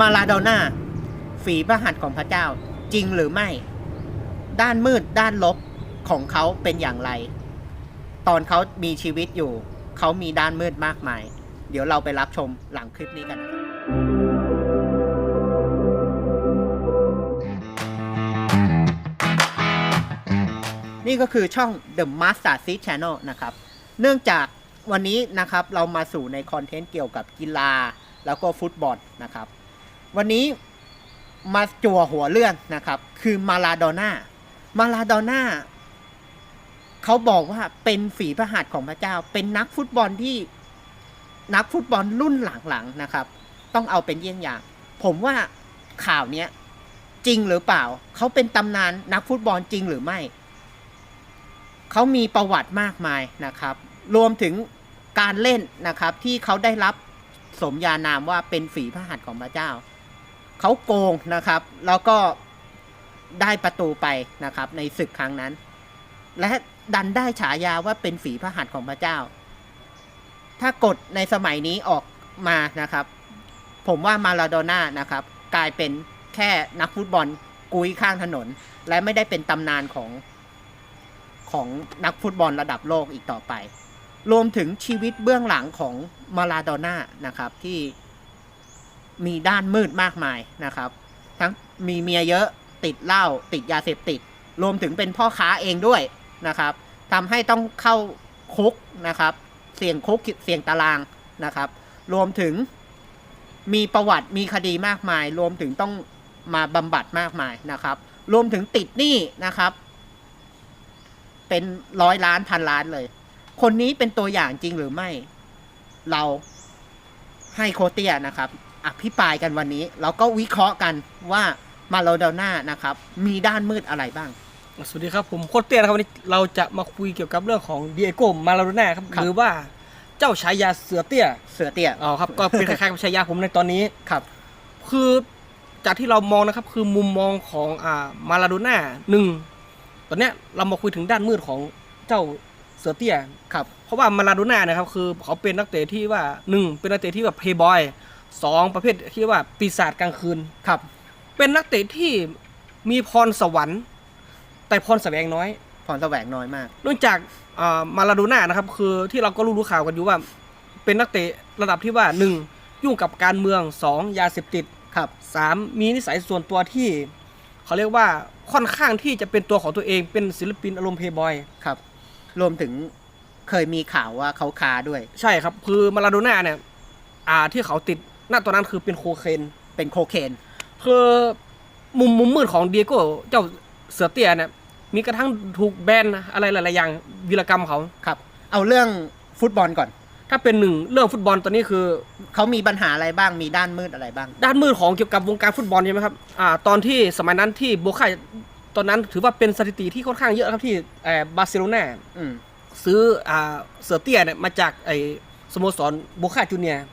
มาลาโดน่าฝีพระหัตถ์ของพระเจ้า จริงหรือไม่ ด้านมืดด้านลบของเขาเป็นอย่างไร ตอนเขามีชีวิตอยู่ เขามีด้านมืดมากมาย เดี๋ยวเราไปรับชมหลังคลิปนี้กันนะครับนี่ก็คือช่อง The Master Seed Channel นะครับ เนื่องจากวันนี้นะครับเรามาสู่ในคอนเทนต์เกี่ยวกับกีฬาแล้วก็ฟุตบอลนะครับ วันนี้มาจั่วหัวเรื่องนะครับ คือมาลาโดน่ามาลาโดน่าเขาบอกว่าเป็นฝีพระหัตถ์ของพระเจ้า เป็นนักฟุตบอลที่นักฟุตบอลรุ่นหลังๆนะครับ ต้องเอาเป็นเยี่ยงอย่าง ผมว่าข่าวเนี้ยจริงหรือเปล่า เขาเป็นตำนานนักฟุตบอลจริงหรือไม่ เขามีประวัติมากมายนะครับ รวมถึงการเล่นนะครับที่เขาได้รับสมญานามว่าเป็นฝีพระหัตถ์ของพระเจ้า เขาโกงนะครับ แล้วก็ได้ประตูไปนะครับ ในศึกครั้งนั้น และดันได้ฉายาว่าเป็นฝีพระหัตถ์ของพระเจ้า ถ้ากฎในสมัยนี้ออกมานะครับ ผมว่ามาลาโดน่านะครับ กลายเป็นแค่นักฟุตบอลกุยข้างถนน และไม่ได้เป็นตำนานของของนักฟุตบอลระดับโลกอีกต่อไป รวมถึงชีวิตเบื้องหลังของมาลาโดน่านะครับที่ มีด้านมืดมากมายนะครับ ทั้งมีเมียเยอะติดเหล้าติดยาเสพติด รวมถึงเป็นพ่อค้าเองด้วยนะครับทำให้ต้องเข้าคุกนะครับ เสี่ยงคุกเสี่ยงตารางนะครับ รวมถึงมีประวัติมีคดีมากมาย รวมถึงต้องมาบำบัดมากมายนะครับ รวมถึงติดหนี้นะครับ เป็นร้อยล้านพันล้านเลย คนนี้เป็นตัวอย่างจริงหรือไม่ เราให้โคเตียนะครับ อภิปรายกันวันนี้ แล้วก็วิเคราะห์กันว่ามาโลโดน่านะครับ มีด้านมืดอะไรบ้าง สวัสดีครับผมโคตรเตี้ยนะครับวันนี้เราจะมาคุยเกี่ยวกับเรื่องของเดียโกมาลาโดน่าครับครับ หรือว่าเจ้าฉายาเสือเตี้ยเสือเตี้ยอ๋อครับ ก็เป็นคล้ายๆกับฉายาผมในตอนนี้ ครับ คือจากที่เรามองนะครับคือมุมมองของอ่ามาลาโดน่าหนึ่งตอนเนี้ยเรามาคุยถึงด้านมืดของเจ้าเสือเตี้ย ครับ เพราะว่ามาลาโดน่านะครับคือเขาเป็นนักเตะที่ว่าหนึ่งเป็นนักเตะที่แบบเพย์บอย สองประเภทที่ว่าปีศาจกลางคืน ครับ เป็นนักเตะที่มีพรสวรรค์ แต่พรแสวงน้อยพรแสวงน้อยมากเนื่องจากอ่ามาลาโดน่านะครับ คือที่เราก็รู้รู้ข่าวกันอยู่ว่า เป็นนักเตะระดับที่ว่าหนึ่งยุ่งกับการเมืองสองยาเสพติดครับสามมีนิสัยส่วนตัวที่เขาเรียกว่าค่อนข้างที่จะเป็นตัวของตัวเองเป็นศิลปินอารมณ์เพย์บอยครับ รวมถึงเคยมีข่าวว่าเขาคาด้วย ใช่ครับ คือมาลาโดน่าเนี่ยอ่าที่เขาติด ณตอนนั้นคือเป็นโคเคนเป็นโคเคนคือมุมมุมมืดของเดียโก้เจ้าเสือเตี้ยเนี่ยมีกระทั่งถูกแบนอะไรหลายๆอย่างวีรกรรมเขาครับ เอาเรื่องฟุตบอลก่อน ถ้าเป็นหนึ่งเรื่องฟุตบอลตอนนี้คือ เขามีปัญหาอะไรบ้างมีด้านมืดอะไรบ้าง ด้านมืดของเกี่ยวกับวงการฟุตบอลใช่ไหมครับอ่าตอนที่สมัยนั้นที่โบคาตอนนั้นถือว่าเป็นสถิติที่ค่อนข้างเยอะครับที่เอ่อบาร์เซโลนาอืมซื้ออ่าเสือเตี้ยเนี่ยมาจากไอ้สโมสรโบคาจูเนียร์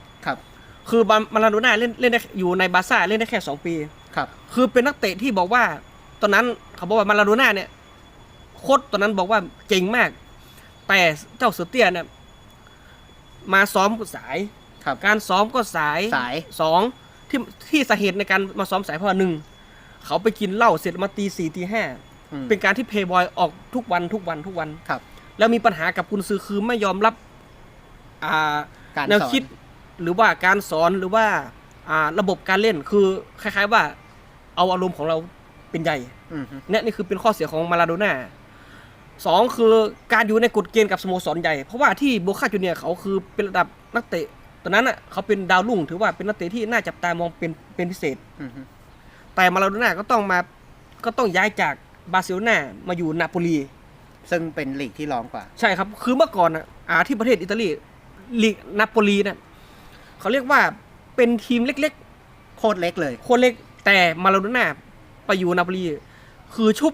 ครับคือบามาลาโดน่าเล่นเล่นได้อยู่ในบาร์ซ่าเล่นได้แค่2ปีครับ คือเป็นนักเตะที่บอกว่า ตอนนั้นเขาบอกว่ามาลาโดน่าเนี่ยโค้ชตอนนั้นบอกว่าเจ๋งมาก แต่เจ้าเสือเตี้ยเนี่ยมาซ้อมสาย ครับ การซ้อมก็สายสาย สองที่ที่สาเหตุในการมาซ้อมสายเพราะว่าหนึ่งเขาไปกินเหล้าเสร็จมาตีสี่ตีห้าอืมเป็นการที่เพย์บอยออกทุกวันทุกวันทุกวัน ครับ แล้วมีปัญหากับคุณซื้อคือไม่ยอมรับอ่าการแนวสอนคิด หรือว่าการสอนหรือว่าอ่าระบบการเล่นคือคล้าย ๆว่าเอาอารมณ์ของเราเป็นใหญ่อืมฮึเนี่ยนี่คือเป็นข้อเสียของมาลาโดน่าสองคือการอยู่ในกฎเกณฑ์กับสโมสรใหญ่ เพราะว่าที่โบคาจูเนียร์เขาคือเป็นระดับนักเตะตอนนั้นอะเขาเป็นดาวรุ่งถือว่าเป็นนักเตะที่น่าจับตามองเป็นเป็นพิเศษอืมฮึแต่มาลาโดน่าก็ต้องมาก็ต้องย้ายจากบาร์เซโลนามาอยู่นาโปลีซึ่งเป็นลีกที่รองกว่า ใช่ครับ คือเมื่อก่อนอะอ่าที่ประเทศอิตาลีลีกนาโปลีเนี่ย เขาเรียกว่าเป็นทีมเล็กโคตรเล็กเลยๆโคนเล็กแต่มาลาโดน่าไปอยู่นาโปลีคือชุบ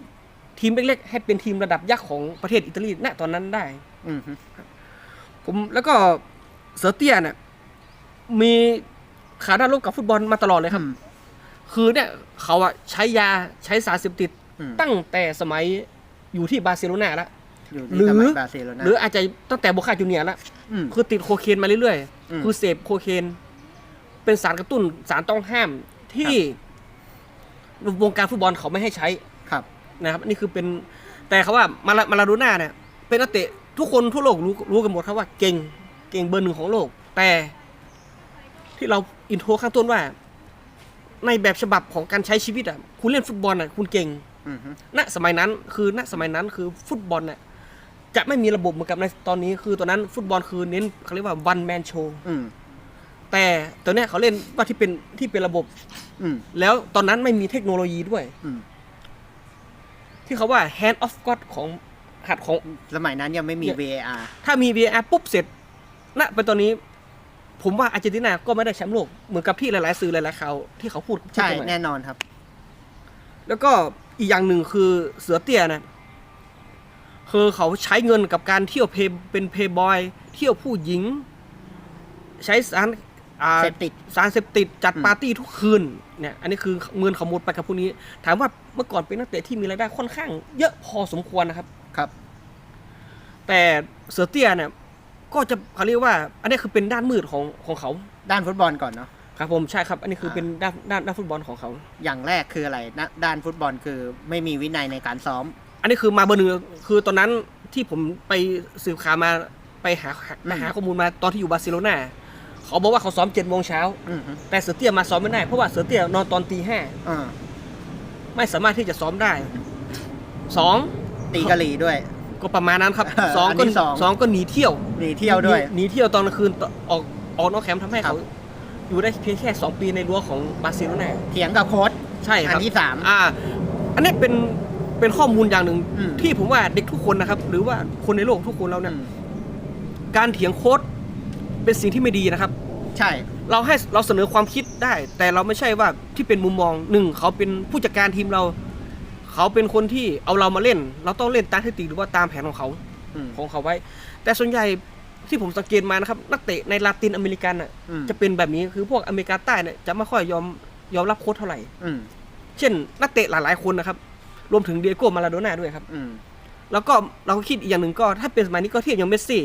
ทีมเล็กๆ ให้เป็นทีมระดับยักษ์ของประเทศอิตาลีณตอนนั้นได้อืมฮึผมแล้วก็เสือเตี้ยเนี่ยมีขาด้านลบกับฟุตบอลมาตลอดเลยครับอืมคือเนี่ยเขาอะใช้ยาใช้สารเสพติดอืมตั้งแต่สมัยอยู่ที่บาร์เซโลนาแล้วอยู่หรืที่อสมัยบราซิลแล้วนะหรืออาจจะตั้งแต่โบคาจูเนียร์แล้วอืมคือติดโคเคนมาเรื่อย อืมๆคือเสพโคเคน เป็นสารกระตุ้นสารต้องห้ามที่วงการฟุตบอลเขาไม่ให้ใช้ ครับ นะครับนี่คือเป็นแต่เขาว่ามาลามาลาโดน่าเนี่ยเป็นนักเตะทุกคนทั่วโลกรู้รู้กันหมดครับว่าเก่งเก่งเบอร์หนึ่งของโลก แต่ที่เราอินโทรข้างต้นว่า ในแบบฉบับของการใช้ชีวิตอะคุณเล่นฟุตบอลอะคุณเก่งอืมฮึณสมัยนั้นคือณสมัยนั้นคือฟุตบอลน่ะ จะไม่มีระบบเหมือนกับในตอนนี้คือตอนนั้นฟุตบอลคือเน้นเขาเรียกว่า one man show อืม แต่ตอนเนี้ยเขาเล่นว่าที่เป็นที่เป็นระบบ อืม แล้วตอนนั้นไม่มีเทคโนโลยีด้วย อืม ที่เขาว่า hand of God ของหัดของ สมัยนั้นยังไม่มี เนี่ย VAR ถ้ามี VAR ปุ๊บเสร็จณเป็นตอนนี้ ผมว่าอาร์เจนตินาก็ไม่ได้แชมป์โลก เหมือนกับที่หลาย ๆ สื่อหลาย ๆ ข่าวที่เขาพูดใช่ พูดกันมาแน่นอนครับ แล้วก็อีกอย่างหนึ่งคือเสือเตี้ยนะ คือเขาใช้เงินกับการเที่ยวเพย์เป็นเพย์บอย เที่ยวผู้หญิง ใช้สารอ่าเสพติดสารเสพติดจัดอืมปาร์ตี้ทุกคืนเนี่ยอันนี้คือเงินเขาหมดไปกับพวกนี้ ถามว่าเมื่อก่อนเป็นนักเตะที่มีรายได้ค่อนข้าง เยอะพอสมควรนะครับครับ แต่เสือเตี้ยเนี่ยก็จะเขาเรียกว่า อันนี้คือเป็นด้านมืดของของเขา ด้านฟุตบอลก่อนเนาะครับผมใช่ครับ อันนี้คือเป็นด้านด้านด้านฟุตบอลของเขา อย่างแรกคืออะไรนะด้านฟุตบอลคือไม่มีวินัยในการซ้อม อันนี้คือมาเบอร์หนึ่งคือตอนนั้นที่ผมไปสืบข่าวมาไปหาอืมไปหาข้อมูลมาตอนที่อยู่บาร์เซโลนาเขาบอกว่าเขาซ้อมเจ็ดโมงเช้าอืมฮึแต่เสือเตี้ยมาซ้อมไม่ได้เพราะว่าเสือเตี้ยนอนตอนตีห้าอ่าไม่สามารถที่จะซ้อมได้สองตีกะหรี่ด้วย ก็ประมาณนั้นครับเออสองอันก็ที่สองสองก็หนีเที่ยวหนีเที่ยวด้วยหนีหนีเที่ยวตอนกลางคืนออกออกนอกแคมป์ทำให้ครับเขาอยู่ได้เพียงแค่สองปีในรั้วของบาร์เซโลนาเถียงกับโค้ชใช่คอัรับนที่สามอ่า อันนี้เป็น เป็นข้อมูลอย่างหนึ่งอืม ที่ผมว่าเด็กทุกคนนะครับ หรือว่าคนในโลกทุกคนเราเนี่ยอืมการเถียงโค้ดเป็นสิ่งที่ไม่ดีนะครับ ใช่ เราให้เราเสนอความคิดได้ แต่เราไม่ใช่ว่าที่เป็นมุมมองหนึ่งเขาเป็นผู้จัดการทีมเรา เขาเป็นคนที่เอาเรามาเล่น เราต้องเล่นตามเทคนิคหรือว่าตามแผนของเขา อืม ของเขาไว้ แต่ส่วนใหญ่ที่ผมสังเกตมานะครับ นักเตะในลาตินอเมริกันน่ะอืม จะเป็นแบบนี้คือพวกอเมริกาใต้เนี่ยจะไม่ค่อยยอมยอมรับโค้ดเท่าไหร่ อืม เช่น นักเตะหลายๆคนนะครับ รวมถึงเดียโก้มาราโดน่าด้วยครับอืมแล้วก็เราก็คิดอีกอย่างหนึ่งก็ถ้าเป็นสมัยนี้ก็เทียบอย่างเมสซี่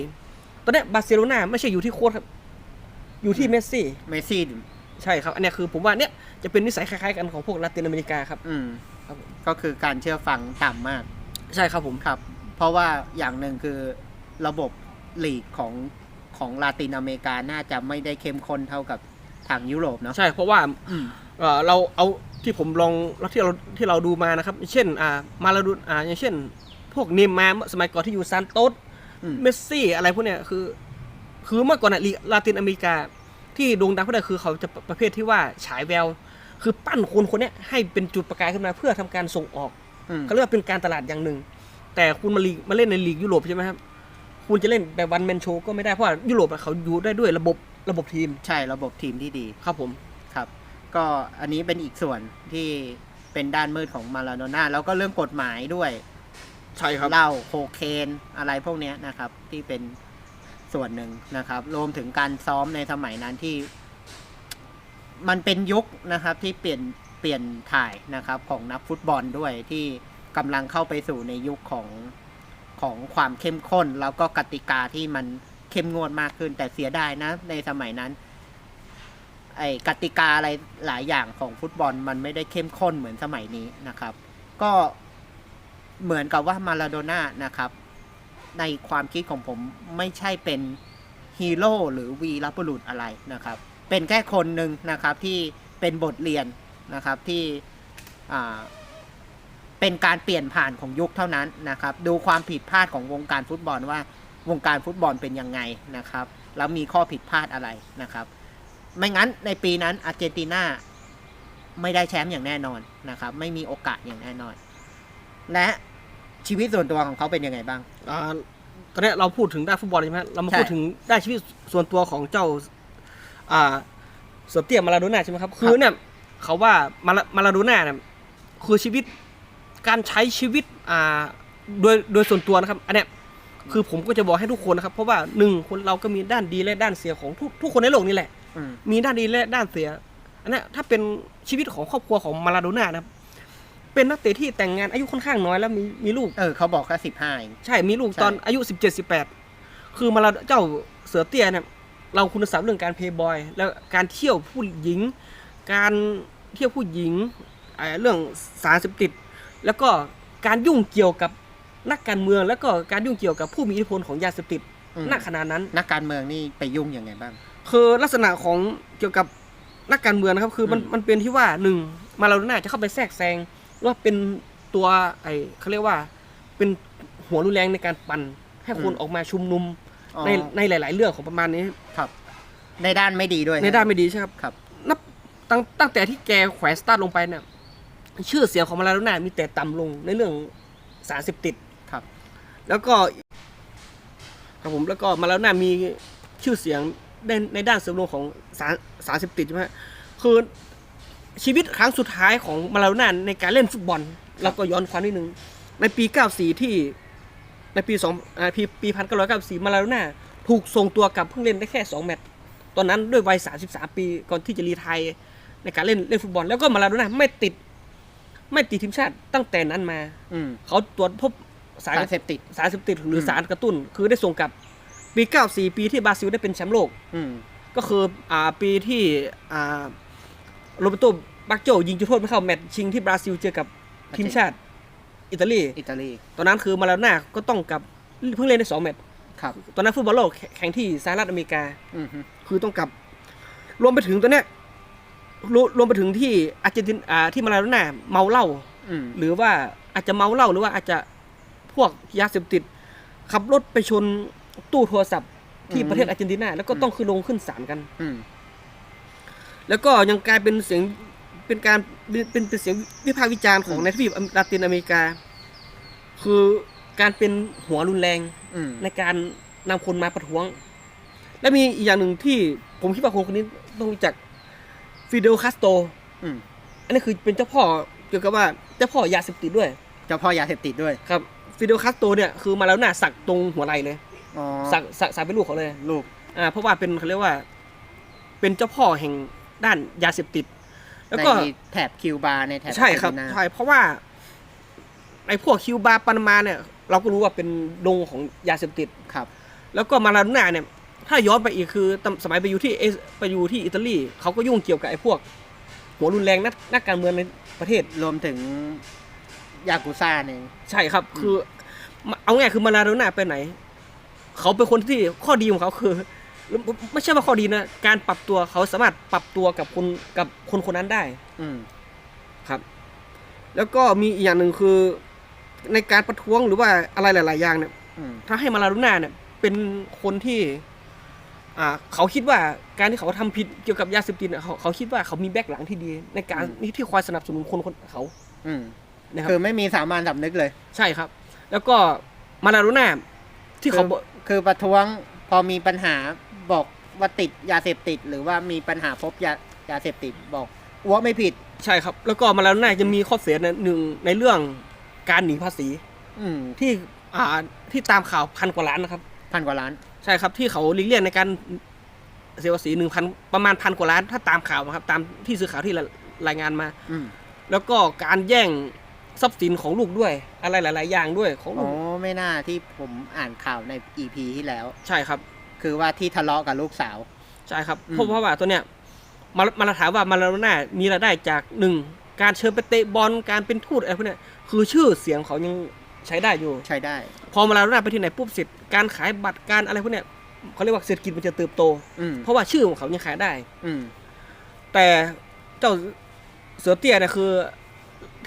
ตอนเนี้ยบาร์เซโลนาไม่ใช่อยู่ที่โค้ชครับ อยู่ที่เมสซี่ เมสซี่ใช่ครับ อันเนี้ยคือผมว่าเนี่ยจะเป็นนิสัยคล้ายๆกันของพวกลาตินอเมริกาครับ อืมครับผมก็คือการเชื่อฟังต่ำมากใช่ครับผม ครับ เพราะว่าอย่างหนึ่งคือระบบลีกของของลาตินอเมริกาน่าจะไม่ได้เข้มข้นเท่ากับทางยุโรปเนาะ ใช่เพราะว่าอืม เอ่อเราเอา ที่ผมลองแล้วที่เราที่เราดูมานะครับเช่นอ่ามาลาดูอ่าอย่างเช่น พวกเนย์มาร์สมัยก่อนที่อยู่ซานโตสอืมเมสซี่อะไรพวกเนี้ยคือ คือเมื่อก่อนอะลีกลาตินอเมริกา ที่โด่งดังเพราะอะไรคือเขาจะประเภทที่ว่าฉายแวว คือปั้นคนคนเนี้ยให้เป็นจุดประกายขึ้นมาเพื่อทำการส่งออกอืมเขาเรียกว่าเป็นการตลาดอย่างหนึ่ง แต่คุณมาลีกมาเล่นในลีกยุโรปใช่ไหมครับคุณจะเล่นแบบวันแมนโชก็ไม่ได้เพราะว่ายุโรปอะเขาอยู่ได้ด้วยระบบระบบทีม ใช่ระบบทีมที่ดี ครับผมครับ ก็อันนี้เป็นอีกส่วนที่เป็นด้านมืดของมาลาโดน่าแล้วก็เรื่องกฎหมายด้วยใช่ครับเหล้าโคเคนอะไรพวกเนี้ยนะครับ ที่เป็นส่วนหนึ่งนะครับ รวมถึงการซ้อมในสมัยนั้นที่ มันเป็นยุคนะครับที่เปลี่ยนเปลี่ยนถ่ายนะครับ ของนักฟุตบอลด้วยที่กำลังเข้าไปสู่ในยุคของของความเข้มข้น แล้วก็กติกาที่มันเข้มงวดมากขึ้น แต่เสียดายนะ ในสมัยนั้น ไอ้กติกาอะไรหลายอย่างของฟุตบอลมันไม่ได้เข้มข้นเหมือนสมัยนี้นะครับ ก็เหมือนกับว่ามาลาโดน่านะครับ ในความคิดของผมไม่ใช่เป็นฮีโร่หรือวีรบุรุษอะไรนะครับ เป็นแค่คนหนึ่งนะครับที่เป็นบทเรียนนะครับที่เป็นการเปลี่ยนผ่านของยุคเท่านั้นนะครับ ดูความผิดพลาดของวงการฟุตบอลว่าวงการฟุตบอลเป็นยังไงนะครับ แล้วมีข้อผิดพลาดอะไรนะครับ ไม่งั้นในปีนั้นอาร์เจนตินาไม่ได้แชมป์อย่างแน่นอนนะครับ ไม่มีโอกาสอย่างแน่นอน และชีวิตส่วนตัวของเขาเป็นยังไงบ้างอ่าตอนนี้เราพูดถึงด้านฟุตบอลใช่ไหมเรามาใช่พูดถึงด้านชีวิตส่วนตัวของเจ้า อ่าเสือเตี้ยมาลาโดน่าใช่ไหมครับ คือเนี่ยเขาว่ามาลามาลาโดน่าเนี่ยคือชีวิตการใช้ชีวิตอ่าโดยโดยส่วนตัวนะครับ อันเนี้ยคือผมก็จะบอกให้ทุกคนนะครับ เพราะว่าหนึ่งคนเราก็มีด้านดีและด้านเสียของทุกทุกคนในโลกนี่แหละอื มมีด้านดีและด้านเสีย อันเนี้ยถ้าเป็นชีวิตของครอบครัวของมาลาโดน่านะครับ เป็นนักเตะที่แต่งงานอายุค่อนข้างน้อยแล้วมีมีลูก เออเขาบอกแค่สิบห้าเองใช่ มีลูกใช่ตอนอายุ17 18คือมาลาเจ้าเสือเตี้ยเนี่ยเราคุณสมบัติเรื่องการเพย์บอยแล้วการเที่ยวผู้หญิง การเที่ยวผู้หญิงเอ่อเรื่องสารเสพติด แล้วก็การยุ่งเกี่ยวกับนักการเมือง แล้วก็การยุ่งเกี่ยวกับผู้มีอิทธิพลของยาเสพติดอืมณขณะนั้น นักการเมืองนี่ไปยุ่งยังไงบ้าง คือลักษณะของเกี่ยวกับนักการเมืองนะครับ คือมันอืมมันเป็นที่ว่าหนึ่งมาลาโดน่าจะเข้าไปแทรกแซงว่าเป็นตัวไอเขาเรียกว่า เป็นหัวรุนแรงในการปั่นให้คนออกมาชุมนุมอ๋อในในหลาย ๆ เรื่องของประมาณนี้ ครับ ในด้านไม่ดีด้วยในด้านไม่ดีใช่ครับ ครับ นับตั้งตั้งแต่ที่แกแขวนสตาร์ทลงไปเนี่ยชื่อเสียงของมาลาโดน่ามีแต่ต่ำลงในเรื่องสารเสพติดครับ แล้วก็ครับผมแล้วก็มาแล้วน่ามีชื่อเสียง ในในด้านเสริมโลงของสารสารเสพติดใช่ไหมฮะคือชีวิตครั้งสุดท้ายของมาลาโดน่าในการเล่นฟุตบอลเราก็ย้อนความนิดนึง ในปี 94 ที่ในปี2อ่าปีปี1994 มาลาโดน่าถูกส่งตัวกลับเพิ่งเล่นได้แค่ 2 แมตช์ตอนนั้นด้วยวัย 33 ปีก่อนที่จะรีไทยในการเล่นเล่นฟุตบอล แล้วก็มาลาโดน่าไม่ติด ไม่ติดทีมชาติตั้งแต่นั้นมาอืมเขาตรวจพบสาสารรเสพติดสารเสพติดหรืออมสารกระตุ้น คือได้ส่งกลับ ปี 94 ปีที่บราซิลได้เป็นแชมป์โลก อืมก็คืออ่าปีที่อ่าโรเบโตบักโจยิงจุดโทษไม่เข้าแมตช์ชิงที่บราซิลเจอกับทีมชาติอิตาลี อิตาลีตอนนั้นคือมาลาโดน่าก็ต้องกลับเพิ่งเล่นได้สองแมตช์ ครับ ตอนนั้นฟุตบอลโลกแข่แข่งที่สหรัฐอเมริกา อืมฮึคือต้องกลับ รวมไปถึงตัวเนี้ยรวรวมไปถึงที่อาร์เจนตินอ่าที่มาลาโดน่าเมาเหล้า อืมหรือว่าอาจจะเมาเหล้าหรือว่าอาจจะพวกยาเสพติด ขับรถไปชน ตู้โทรศัพท์ที่ประเทศอาร์เจนตินาแล้วก็ต้องขึ้นลงขึ้นศาลกันอืมแล้วก็ยังกลายเป็นเสียงเป็นการเป็นเป็นเสียงวิพากษ์วิจารณ์ของอืมในทวีปลาตินอเมริกา คือการเป็นหัวรุนแรงอืมในการนำคนมาประท้วง และมีอีกอย่างหนึ่งที่ผมคิดว่าคนคนนี้ต้องรู้จักฟิเดลคาสโตอืมอันนี้คือเป็นเจ้าพ่อเกี่ยวกับว่าเจ้าพ่อยาเสพติดด้วย เจ้าพ่อยาเสพติดด้วยครับฟิเดลคาสโตเนี่ยคือมาแล้วหน้าสักตรงหัวไหล่เลย อ๋อสักสักสักเป็นลูกเขาเลย ลูก อ่า เพราะว่าเป็นเขาเรียกว่า เป็นเจ้าพ่อแห่งด้านยาเสพติด แล้วในก็แถบคิวบาในแถบใช่ครับอาเจนตินาใช่เพราะว่าไอ้พวกคิวบาปานามาเนี่ย เราก็รู้ว่าเป็นดงของยาเสพติดครับ แล้วก็มาลาโดน่าเนี่ย ถ้าย้อนไปอีกคือตอนสมัยไปอยู่ที่เอสไปอยู่ที่อิตาลีเขาก็ยุ่งเกี่ยวกับไอ้พวก หัวรุนแรงนักนักการเมืองในประเทศรวมถึงยากุซ่าเนี่ยใช่ครับ คือ เอาง่ายคือมาลาโดน่าไปไหน เขาเป็นคนที่ข้อดีของเขาคือไม่ใช่ว่าข้อดีนะการปรับตัวเขาสามารถปรับตัวกับคนกับคนคนนั้นได้ อืมครับ แล้วก็มีอีกอย่างหนึ่งคือ ในการประท้วงหรือว่าอะไรหลาย ๆ อย่างเนี่ยอืมถ้าให้มาลาโดน่าเนี่ย เป็นคนที่ อ่า เขาคิดว่าการที่เขาทำผิดเกี่ยวกับยาเสพติดเนี่ยเขาเขาคิดว่าเขามีแบ็คหลังที่ดี ในการนี้ที่คอยสนับสนุนคนคนเขา อืมนะครับคือไม่มีสามัญสำนึกเลย ใช่ครับ แล้วก็มาลาโดน่าที่เขาบอก คือประท้วงพอมีปัญหาบอกว่าติดยาเสพติด หรือว่ามีปัญหาพบยายาเสพติดบอกอ้วไม่ผิด ใช่ครับ แล้วก็มาแล้วน่าจะมีข้อเสียหนึ่งในเรื่องการหนีภาษี อืมที่อ่าที่ตามข่าวพันกว่าล้านนะครับ พันกว่าล้าน ใช่ครับที่เขาหลีกเลี่ยงในการเสียภาษีหนึ่งพันประมาณพันกว่าล้านถ้าตามข่าวนะครับ ตามที่สื่อข่าวที่รายงานมา อืมแล้วก็การแย่ง ทรัพย์สินของลูกด้วย อะไรหลาย ๆ อย่างด้วยของอ๋ลูอกไม่น่าที่ผมอ่านข่าวในอีพีที่แล้ว ใช่ครับ คือว่าที่ทะเลาะกับลูกสาว ใช่ครับอืม เพราะเพราะว่าตัวเนี้ยมามาถามว่ามาลาโดน่ามีรายได้จากหนึ่งการเชิญไปเตะบอลการเป็นทูตอะไรพวกเนี้ยคือชื่อเสียงเขายังใช้ได้อยู่ ใช้ได้ พอมาลาโดน่าไปที่ไหนปุ๊บเสร็จการขายบัตรการอะไรพวกเนี้ยเขาเรียกว่าเศรษฐกิจมันจะเติบโต อืมเพราะว่าชื่อของเขายังขายได้ อืมแต่เจ้าเสือเตี้ยเนี่ยคือ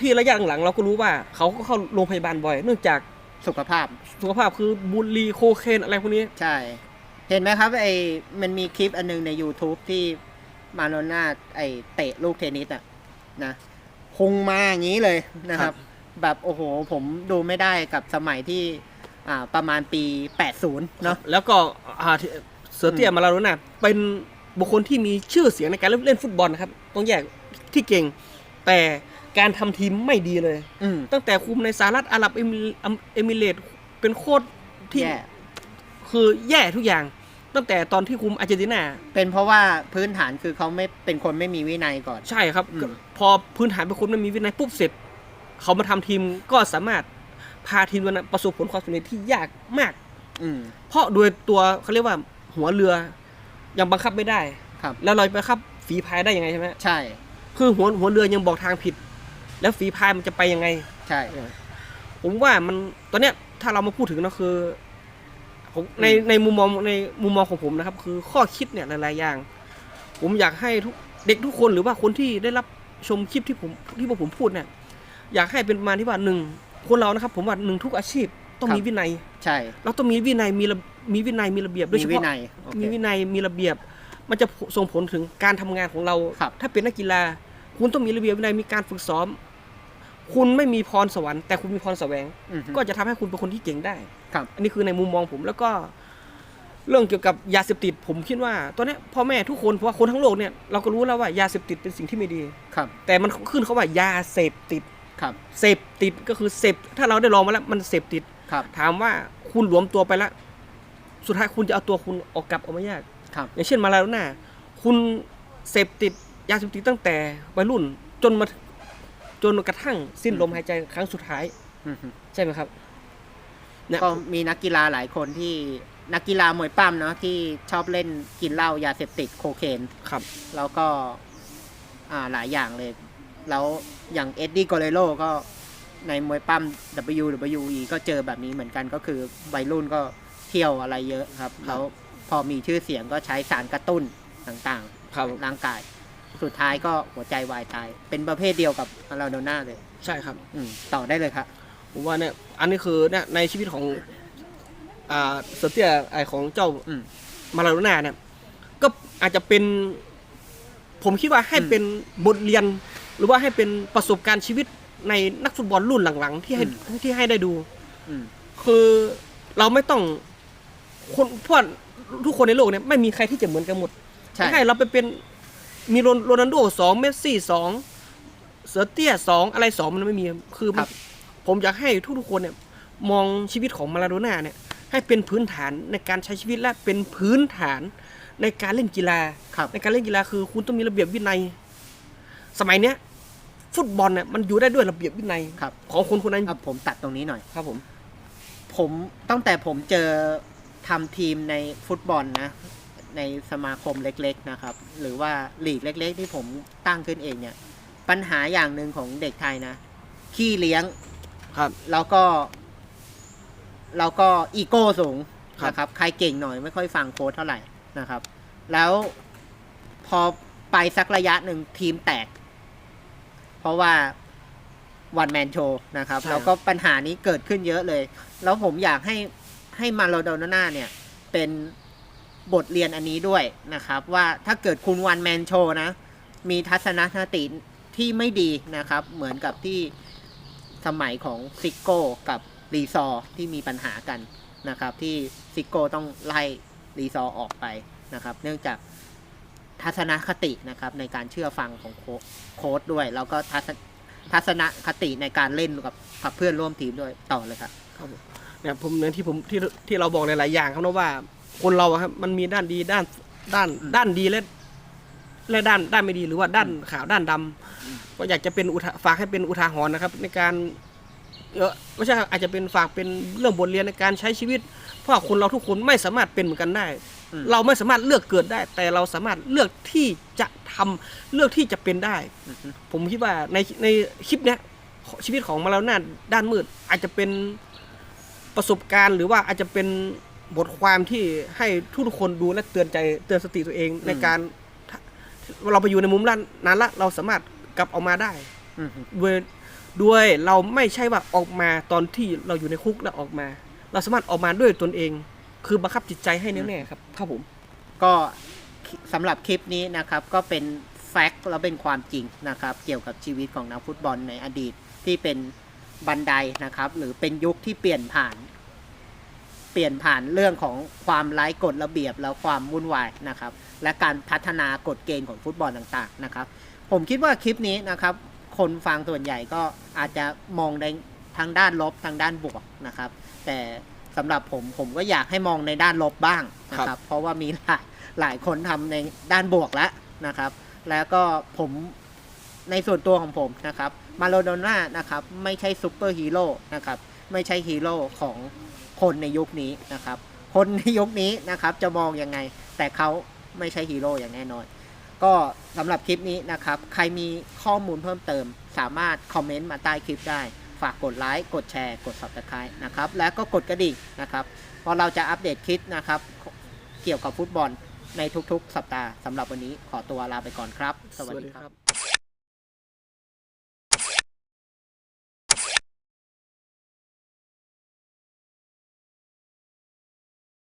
ที่ระยะหลังๆเราก็รู้ว่า เขาก็เข้าโรงพยาบาลบ่อย เนื่องจากสุขภาพ สุขภาพคือบุหรี่โคเคนอะไรพวกนี้ ใช่ เห็นไหมครับไอ้มันมีคลิปอันนึงใน YouTube ที่มาโนน่าไอ้เตะลูกเทนนิสอะนะพุงมาอย่างนี้เลยนะครับ แบบโอ้โห ผมดูไม่ได้กับสมัยที่อ่าประมาณปี 80 เนาะแล้วก็อ่าที่เสือเตี้ยมาลาโดน่าเป็นบุคคลที่มีชื่อเสียงในการเล่นฟุตบอลนะครับ ต้องแยกที่เก่งแต่ การทำทีมไม่ดีเลยอืมตั้งแต่คุมในสหรัฐอาหรับเอมิเอมิเรตส์เป็นโค้ชที่แย่คือแย่ทุกอย่าง ตั้งแต่ตอนที่คุมอาร์เจนตินา เป็นเพราะว่าพื้นฐานคือเขาไม่เป็นคนไม่มีวินัยก่อน ใช่ครับอืมพอพื้นฐานเป็นคนไม่มีวินัยปุ๊บเสร็จ เขามาทำทีมก็สามารถพาทีมนั้นประสบผลความสำเร็จที่ยากมาก อืมเพราะโดยตัวเขาเรียกว่าหัวเรือยังบังคับไม่ได้ครับ แล้วเราไปบังคับฝีพายได้ยังไงใช่ไหมใช่พคือหัวหัวเรือยังบอกทางผิด แล้วฝีพายมันจะไปยังไง ใช่ผมว่ามันตอนเนี้ยถ้าเรามาพูดถึงนะคือผมในในมุมมองในมุมมองของผมนะครับ คือข้อคิดเนี่ยหลายๆอย่าง ผมอยากให้ทุกเด็กทุกคนหรือว่าคนที่ได้รับชมคลิปที่ผมที่พวกผมพูดเนี่ย อยากให้เป็นประมาณที่ว่าหนึ่งคนเรานะครับ ผมว่าหนึ่งทุกอาชีพต้องมีวินัย ใช่ เราต้องมีวินัยมีระมีวินัยมีระเบียบโดยมีเฉวิพาะนัยโอเคมีวินัยมีระเบียบ มันจะส่งผลถึงการทำงานของเราครับถ้าเป็นนักกีฬา คุณต้องมีระเบียบวินัยมีการฝึกซ้อม คุณไม่มีพรสวรรค์แต่คุณมีพรแสวง อือฮึ ก็จะทำให้คุณเป็นคนที่เก่งได้ครับ อันนี้คือในมุมมองผมแล้วก็ เรื่องเกี่ยวกับยาเสพติดผมคิดว่าตัวเนี้ยพ่อแม่ทุกคนเพราะว่าคนทั้งโลกเนี่ยเราก็รู้แล้วว่ายาเสพติดเป็นสิ่งที่ไม่ดี ครับแต่มันขึ้นเขาว่ายาเสพติด ครับเสพติดก็คือเสพถ้าเราได้ลองมาแล้วมันเสพติด ครับถามว่าคุณหลวมตัวไปแล้ว สุดท้ายคุณจะเอาตัวคุณออกกลับออกมายาก ครับ อย่างเช่นมาลาโดน่าคุณเสพติดยาเสพติดตั้งแต่วัยรุ่น จนมา จนกระทั่งสิ้นลมหายใจครั้งสุดท้ายอือฮึใช่ไหมครับเนี่ยก็มีนักกีฬาหลายคนที่นักกีฬามวยปั้มเนาะที่ชอบเล่นกินเหล้ายาเสพติดโคเคนครับ แล้วก็ อ่าหลายอย่างเลย แล้วอย่างเอ็ดดี้โกเรโลก็ในมวยปั้ม WWE ก็เจอแบบนี้เหมือนกันก็คือวัยรุ่นก็เที่ยวอะไรเยอะครับ แล้วพอมีชื่อเสียงก็ใช้สารกระตุ้นต่างครับๆร่างกาย สุดท้ายก็หัวใจวายตาย เป็นประเภทเดียวกับมาราโดน่าเลย ใช่ครับ อืมต่อได้เลยครับผมว่าเนี่ยอันนี้คือเนี่ยในชีวิตของ อ่าเซอร์เตียไอของเจ้าอืม มาลาโดน่าเนี่ยก็อาจจะเป็น ผมคิดว่าให้อืมเป็นบทเรียน หรือว่าให้เป็นประสบการณ์ชีวิตในนักฟุตบอลรุ่นหลังๆ ที่ให้ที่ให้ได้ดู อืม คือเราไม่ต้องคนเพราะว่าทุกคนในโลกเนี่ยไม่มีใครที่จะเหมือนกันหมด ใช่ ให้เราไปเป็น มีโรนโรนัลโดสองเมสซี่สองเสือเตี้ยสองอะไรสองมันไม่มีคือมันผมอยากให้ทุกๆคนเนี่ย มองชีวิตของมาลาโดน่าเนี่ย ให้เป็นพื้นฐานในการใช้ชีวิตและเป็นพื้นฐานในการเล่นกีฬาครับในการเล่นกีฬาคือคุณต้องมีระเบียบวินัย สมัยเนี้ย ฟุตบอลเนี่ยมันอยู่ได้ด้วยระเบียบวินัยครับของคนคนนั้นเอาผมตัดตรงนี้หน่อยครับผม ผมตั้งแต่ผมเจอทำทีมในฟุตบอลนะ ในสมาคมเล็กๆนะครับ หรือว่าลีกเล็ก ๆ ที่ผมตั้งขึ้นเองเนี่ย ปัญหาอย่างหนึ่งของเด็กไทยนะ ขี้เลี้ยงครับ แล้วก็ แล้วก็อีโก้สูงครับ นะครับ ใครเก่งหน่อยไม่ค่อยฟังโค้ชเท่าไหร่นะครับ แล้วพอไปสักระยะหนึ่งทีมแตก เพราะว่าวันแมนโชว์นะครับ ใช่แล้วก็ปัญหานี้เกิดขึ้นเยอะเลย แล้วผมอยากให้ให้มาโลโดน่าเนี่ย เป็น บทเรียนอันนี้ด้วยนะครับ ว่าถ้าเกิดคุณวันแมนโชนะ มีทัศนคติที่ไม่ดีนะครับ เหมือนกับที่สมัยของซิกโก้กับรีซอร์ที่มีปัญหากันนะครับ ที่ซิกโก้ต้องไล่รีซอร์ออกไปนะครับ เนื่องจากทัศนคตินะครับในการเชื่อฟังของโค้ดด้วย แล้วก็ทัศทัศนคติในการเล่นกับกับเพื่อนร่วมทีมด้วยต่อเลยครับครับผมเนี่ยผมเนี่ยที่ผมที่ที่เราบอกหลายๆอย่างครับนะว่า คนเราอะครับ มันมีด้านดีด้านด้านอืมด้านดีและและด้านด้านไม่ดีหรือว่าด้านขาวด้านดำก็อยากจะเป็นอุทาฝากให้เป็นอุทาหรณ์นะครับ ในการเออไม่ใช่ครับอาจจะเป็นฝากเป็นเรื่องบทเรียนในการใช้ชีวิต เพราะว่าคนเราทุกคนไม่สามารถเป็นเหมือนกันได้อืมเราไม่สามารถเลือกเกิดได้ แต่เราสามารถเลือกที่จะทำเลือกที่จะเป็นได้อือฮึผมคิดว่าในในคลิปเนี้ยชีวิตของมาแล้วนาด้านมืด อาจจะเป็นประสบการณ์หรือว่าอาจจะเป็น บทความที่ให้ทุกทุกๆคนดูและเตือนใจเตือนสติตัวเองในการถ้าเราไปอยู่ในมุมนั้นนั้นละเราสามารถกลับออกมาได้อือฮึด้วยด้วยเราไม่ใช่ว่าออกมาตอนที่เราอยู่ในคุกแล้วออกมา เราสามารถออกมาด้วยตนเอง คือบังคับจิตใจให้แน่วแน่ครับครับผม ก็สำหรับคลิปนี้นะครับ ก็เป็นแฟกต์และเป็นความจริงนะครับ เกี่ยวกับชีวิตของนักฟุตบอลในอดีตที่เป็นบันไดนะครับ หรือเป็นยุคที่เปลี่ยนผ่านเปลี่ยนผ่านเรื่องของความไร้กฎระเบียบแล้วความวุ่นวายนะครับ และการพัฒนากฎเกณฑ์ของฟุตบอลต่างๆนะครับ ผมคิดว่าคลิปนี้นะครับ คนฟังส่วนใหญ่ก็อาจจะมองในทางด้านลบทางด้านบวกนะครับ แต่สำหรับผมผมก็อยากให้มองในด้านลบบ้างนะคครัรับบเพราะว่ามีหลายหลายคนทำในด้านบวกแล้วนะครับ แล้วก็ผมในส่วนตัวของผมนะครับมาโลโดน่านะครับไม่ใช่ซูเปอร์ฮีโร่นะครับไม่ใช่ฮีโร่ของ คนในยุคนี้นะครับ คนในยุคนี้นะครับจะมองยังไง แต่เขาไม่ใช่ฮีโร่อย่างแน่นอน ก็สำหรับคลิปนี้นะครับ ใครมีข้อมูลเพิ่มเติม สามารถคอมเมนต์มาใต้คลิปได้ ฝากกดไลค์ กดแชร์ กด subscribe นะครับ และก็กดกระดิ่งนะครับ เพราะเราจะอัปเดตคลิปนะครับ เกี่ยวกับฟุตบอลในทุกๆ สัปดาห์สำหรับวันนี้ขอตัวลาไปก่อนครับ สวัสดีครับ